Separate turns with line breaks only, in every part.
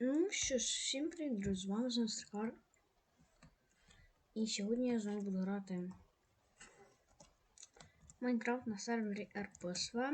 Ну що ж, всім привіт, друзі, з вами знову Стрикар. І сьогодні я знову буду грати Майнкрафт на сервері RPSV.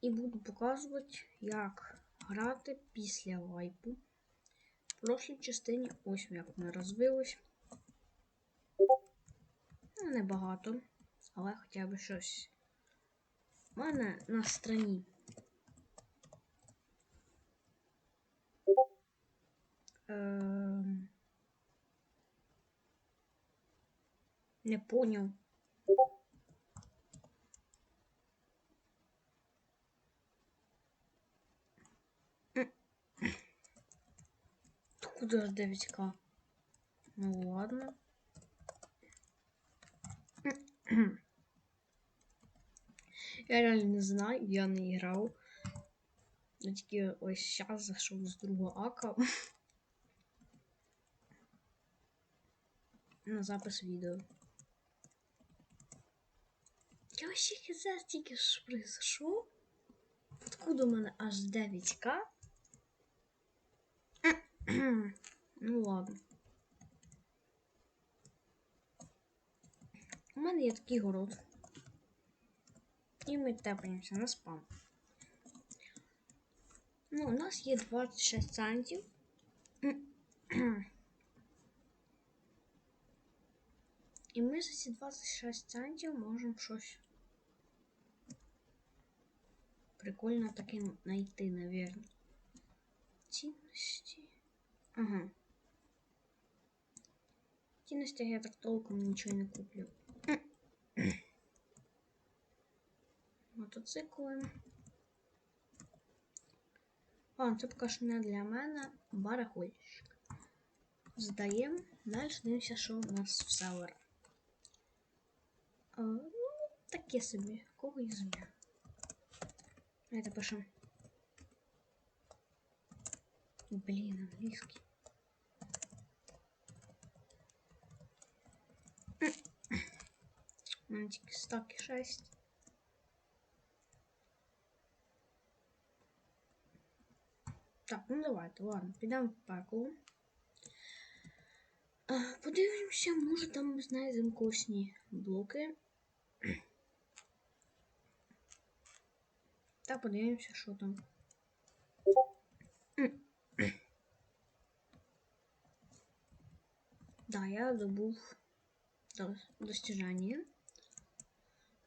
І буду показувати, як грати після вайпу. В прошлій частині ось як ми розвились. Ну, небагато, але хоча б щось. У мене на страні Не понял. Куда 9к? Ну ладно. Я реально не знаю, я не грав. Я тільки ось зараз зайшов з другого ака. На запис відео. Я вообще хз тільки що произошло. Откуда у мене аж 9к? ну ладно. У мене є такий город. І ми тепаємося на спам. Ну, у нас є 26 центів. І ми за ці 26 центів можемо щось прикольно таке знайти, навірно. Цінності. Ага. В цінностях я так толком нічого не куплю. Мотоцикли. А, це поки що не для мене барахольщик. Здаємо. Далі дивимося, що у нас в север. А, ну, таке собі. Кого і земля. Давайте пишемо. Блін, англійський. У мене тільки стаки 6. Так, ну давайте, ладно, підемо в пекло. А, Подивимося, може там ми знайдемо косні блоки. Та подивимося, що там. Да, я добув достіжання.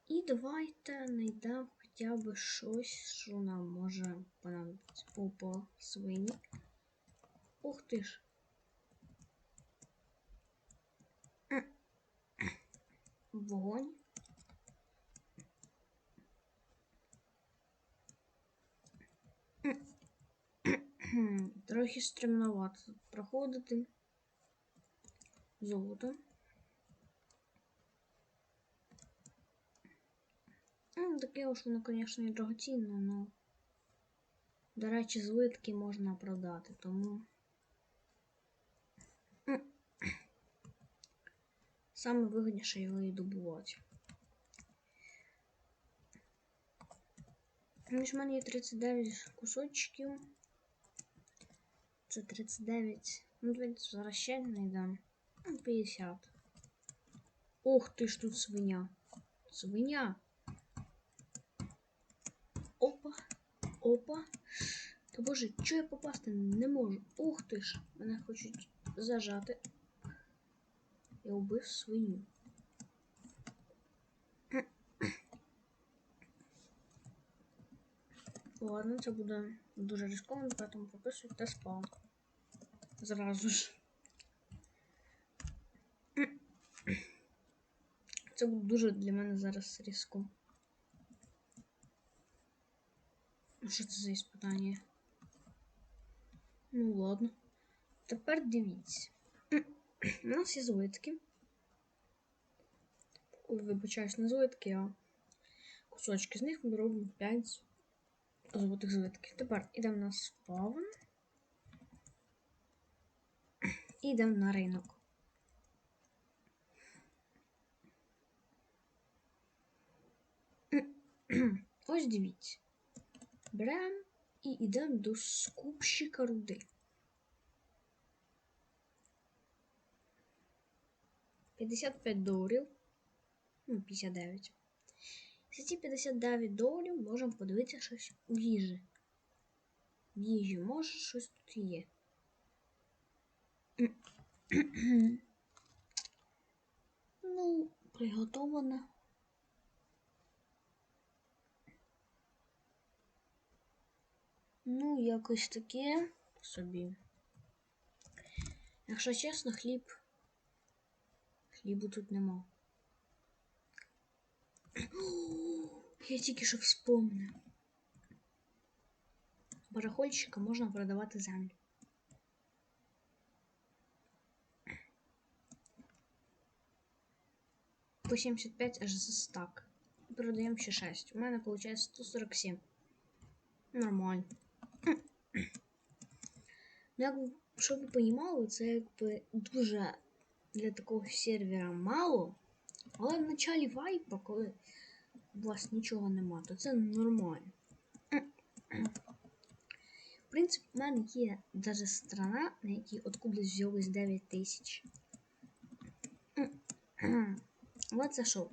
І давайте знайдемо хоча б щось, що нам може понадобитися. Опа, свині. Ух ти ж. Вогонь. Трохи стремновато проходити. Золото. Ну, таке уж воно, звісно, і дорогоцінне, але, до речі, злитки можна продати, тому. Саме вигідніше його і добувати. Між мене є 39 кусочків. Це 39. Ну, давайте ще знайдемо. 50. Ух ти ж тут свиня. Свиня. Опа. Опа. Та боже, чого я попасти не можу? Ух ти ж! Мене хочуть зажати. Я убив свиню. Ладно, це буде дуже ризиковано, тому прописуйте спаун. Зразу ж. Це буде дуже для мене зараз різко. Що це за іспитання? Ну ладно. Тепер дивіться. У нас є злитки. Ой, вибачаюсь, не злитки, а кусочки з них ми робимо 5 золотих злитків. Тепер йдемо на спавн. І йдемо на ринок. Ось дивіться. Беремо І йдемо до скупщика руди. П'ятдесят п'ять доларів. Ну, 59. За ці 59 доларів можемо подивитися щось у їжі. В їжі, може, щось тут є. Ну, приготоване. Ну, якось таке собі. Якщо чесно, хліб. Хлібу тут нема. Я тільки що вспомнив. Барахольщика можна продавати землю. По 75 аж за стак. Продаємо ще 6. У мене виходить 147. Нормально. Ну, як, щоб ви розуміли, це якби дуже для такого сервера мало. Але в началі вайпа, коли у вас нічого нема, то це нормально. В принципі, в мене є навіть страна, на якій откуда взялось 9 тисяч. Але це шок.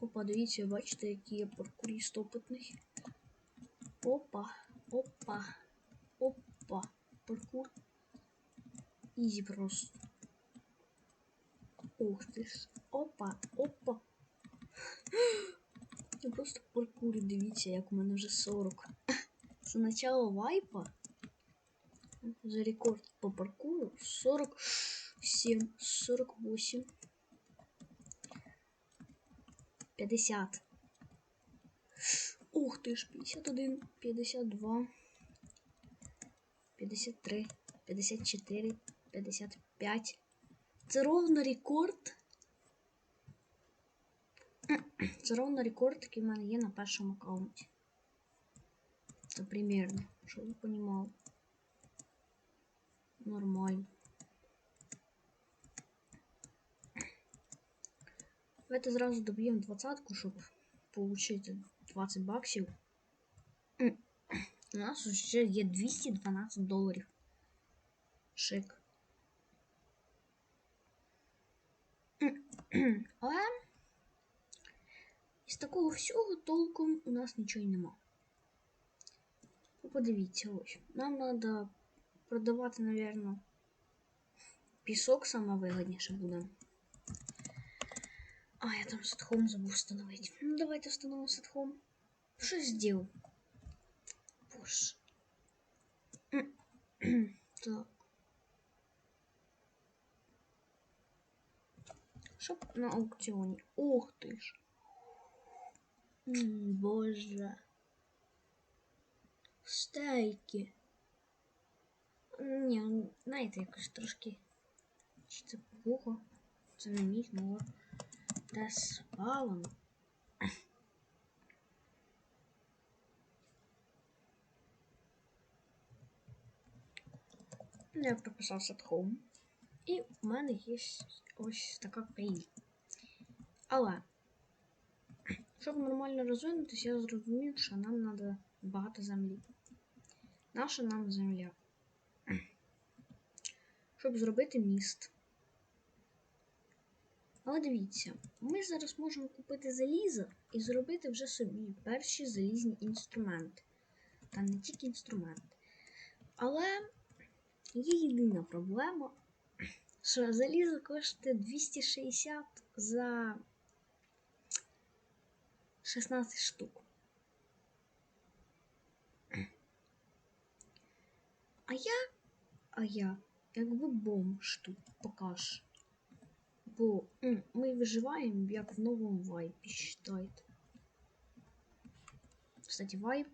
Опа, дивіться, бачите, який я паркуріст опитний. Опа, опа, опа. Паркур. Ізі просто. Ух ти ж. Опа, опа. Я просто паркурю, дивіться, як у мене вже 40. Це начало вайпа. За рекорд по паркуру 47, 48, 50. Ух ти ж, 51, 52, 53, 54, 55. Це ровно рекорд. Це ровно рекорд, який в мене є на першому аккаунті. Це примірно, щоб ви розуміли. Нормально. Давайте зразу доб'ємо двадцатку, щоб отримати 20 баксів. У нас вже є 212 доларів. Шик. Але із такого всього толком у нас нічого й нема. Подивіться ось. Нам треба продавати, мабуть, пісок саме вигідніше буде. А, я там садхом забув встановити. Ну, давайте встановимо садхом. Що зробив? Боже. так. Щоб на аукціоні. Ух ти ж. М, Боже. Стейки. Ні, ну, знаєте, якось трошки. Чи це плохо? Це не мій, ну ладно. Де спалено? Я прописався at home. І в мене є ось така країна. Але, щоб нормально розвинутися, я зрозумів, що нам треба багато землі. Наша нам земля. Щоб зробити міст. Але дивіться, ми зараз можемо купити залізо і зробити вже собі перші залізні інструменти. Та не тільки інструменти. Але є єдина проблема, що залізо коштує 260 за 16 штук. А я, а я, якби бомж тут покаж. Бо м, ми виживаємо як в новому вайпі, считайте. Кстати, вайп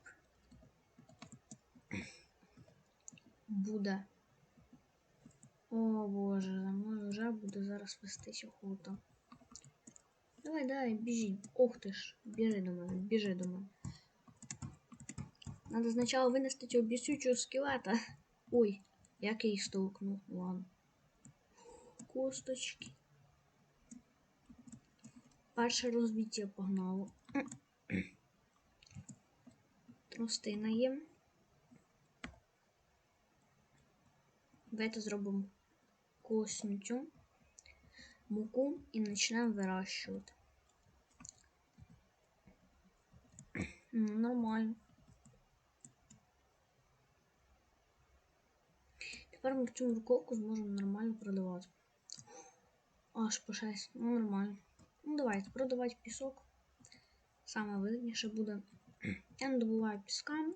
буде. О боже, за мною вже буде зараз вестись охота. Давай, давай, біжи. Ох ти ж, біжи до мене, біжи до мене. Надо сначала вынести цього бісючого скелета. Ой, як я їх столкнув, ладно. Косточки. Перше розбиття погнало. Тростина є. Давайте зробимо косню муку і почнемо вирощувати. М, Нормально. Тепер ми цю морковку зможемо нормально продавати. Аж по 6. Ну, нормально. Ну, давайте продавати пісок. Саме вигідніше буде. Я не добуваю піска.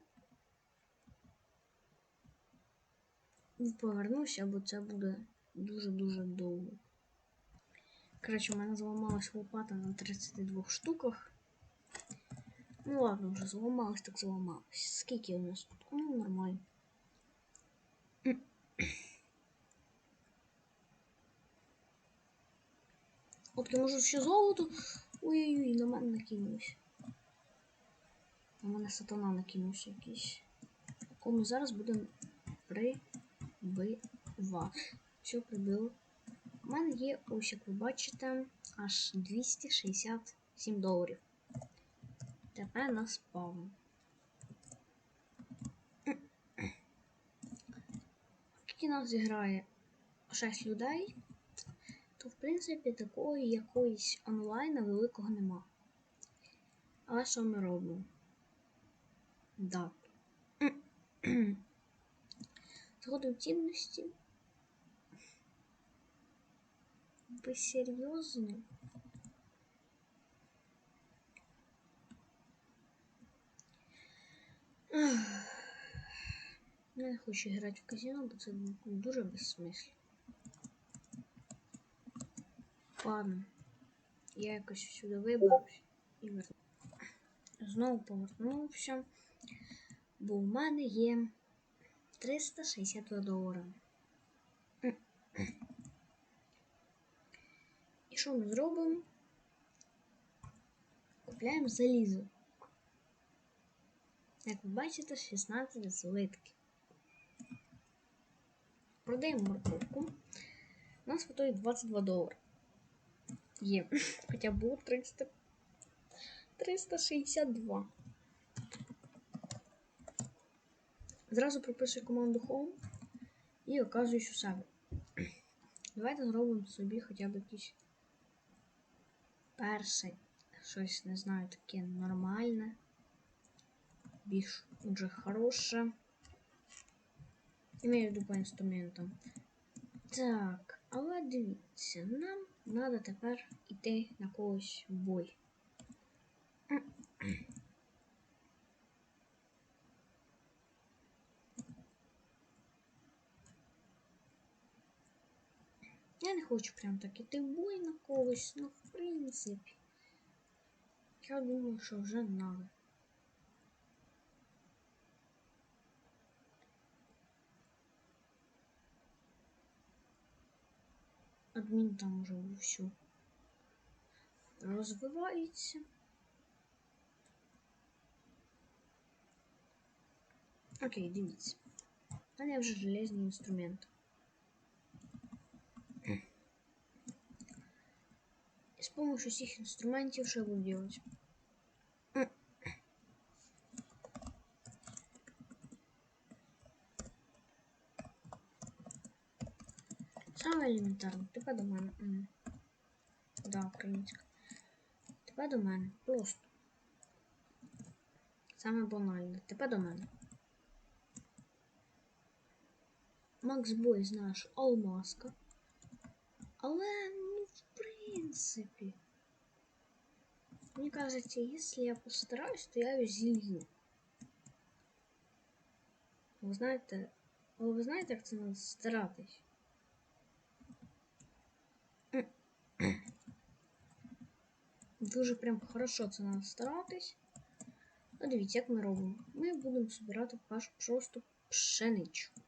Повернуся, бо це буде дуже-дуже довго. Коротше, у мене зламалась лопата на 32 штуках. Ну ладно, вже зламалась, так зламалась. Скільки у нас тут? Ну, нормально. От я можу ще золото. Ой-ой-ой, на мене накинувся. На мене сатана накинувся якийсь. Кого ми зараз будемо прибивати. Все прибило. У мене є, ось як ви бачите, аж 267 доларів. Тепер на спавн. Скільки нас зіграє 6 людей, то в принципі такої якоїсь онлайна великого нема. Але що ми робимо? Да. Згодом цінності. Ви серйозно? Я не хочу грати в казино, бо це дуже безсмислено. Ладно. Я якось сюди виберусь і вернусь. Знову повернувся. Бо в мене є 362 долари. І що ми зробимо? Купляємо залізо. Як ви бачите, 16 злитків. Продаємо морковку. У нас виходить 22 долари. Є. Хоча було 300... 362. Зразу прописую команду Home і оказуюсь у себе. Давайте зробимо собі хоча б якийсь перший. Щось, не знаю, таке нормальне. Більш уже хороше. Виду по інструментам. Так, але дивіться, нам треба тепер йти на когось в бой. Я не хочу прям так іти в бой на когось, ну в принципі. Я думаю, що вже надо. Адмін там уже всю розвивається. Окей, дивіться. У мене вже железні інструменти. І з помощью цих інструментів що буду робити? Саме елементарно. Тепер до мене. Да, українська. Тепер до мене. Просто. Саме банальне. Тепер до мене. Макс Бой, знаєш, алмазка. Але, ну, в принципі. Мені кажеться, якщо я постараюсь, то я її зілью. Ви знаєте, але ви знаєте, як це треба старатись? Дуже прям хорошо це треба старатись. Ну, дивіться, як ми робимо. Ми будемо збирати просто пшеничку.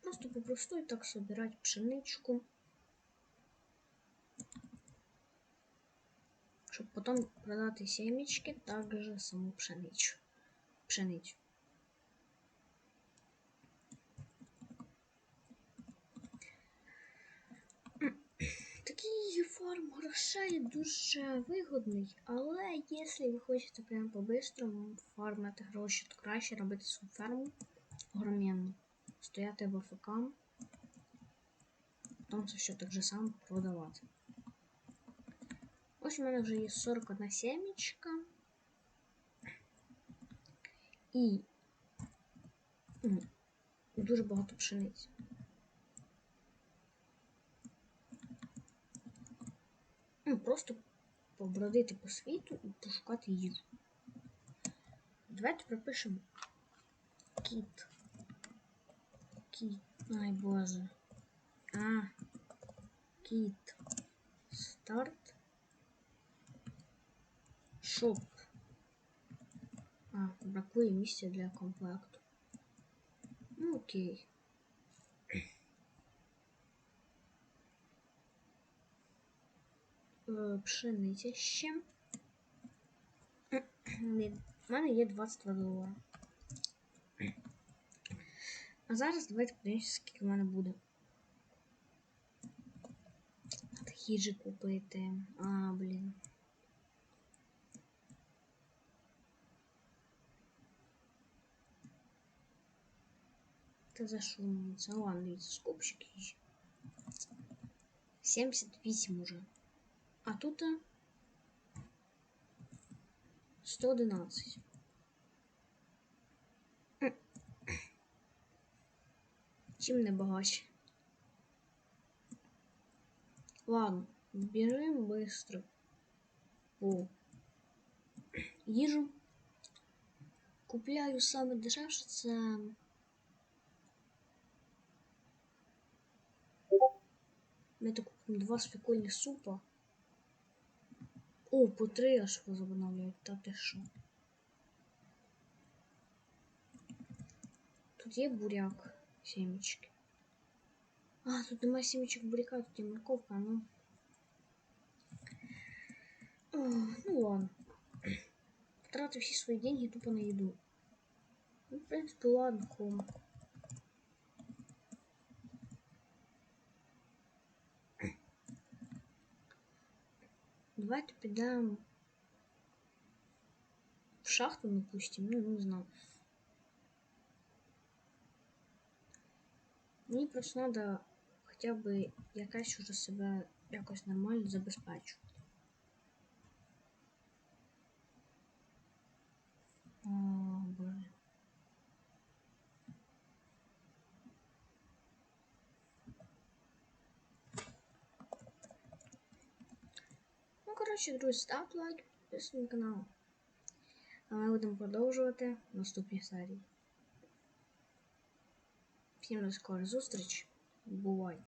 Просто попросту так собирать пшеничку. Щоб потім продати семечки, також саму пшеничу. Пшеницю. Такий насправді фарм грошей дуже вигодний, але якщо ви хочете прямо по-бистрому фармити гроші, то краще робити свою ферму огроменну. Стояти в АФК, потім це все так же само продавати. Ось у мене вже є 41 сімечка. І дуже багато пшениці. Ну, просто побродити по світу і пошукати їжу. Давайте пропишемо кіт. Кіт. Ай боже. А. Кіт. Старт. Шоп. А, бракує місця для комплекту. Ну окей. Е, Пшениця ще. У мене є 22 долара. А зараз давайте подивимося, скільки в мене буде. Надо їжі купити. А, блін. Та за що мені це? Ладно, дивіться, скупщик їжі. 78 уже. А тут а, 111. Чим не багач? Ладно, бежим быстро по їжу. Купляю саме дешевше це. Ми так купимо два свекольних супа. О, по три аж возобновляють, та ти що? Тут є буряк, сімечки. А, тут немає сімечок буряка, тут є морковка, ну. О, ну ладно. Потратив всі свої деньги тупо на їду. Ну, в принципі, ладно, хом. Давайте підемо в шахту, допустим, ну не знаю. Мені просто треба хоча б якась уже себе якось нормально забезпечувати. О, боже. Ну, коротше, друзі, ставте лайк, підписуйтесь на канал. А ми будемо продовжувати наступні серії. Всім до скорої зустріч. Бувай!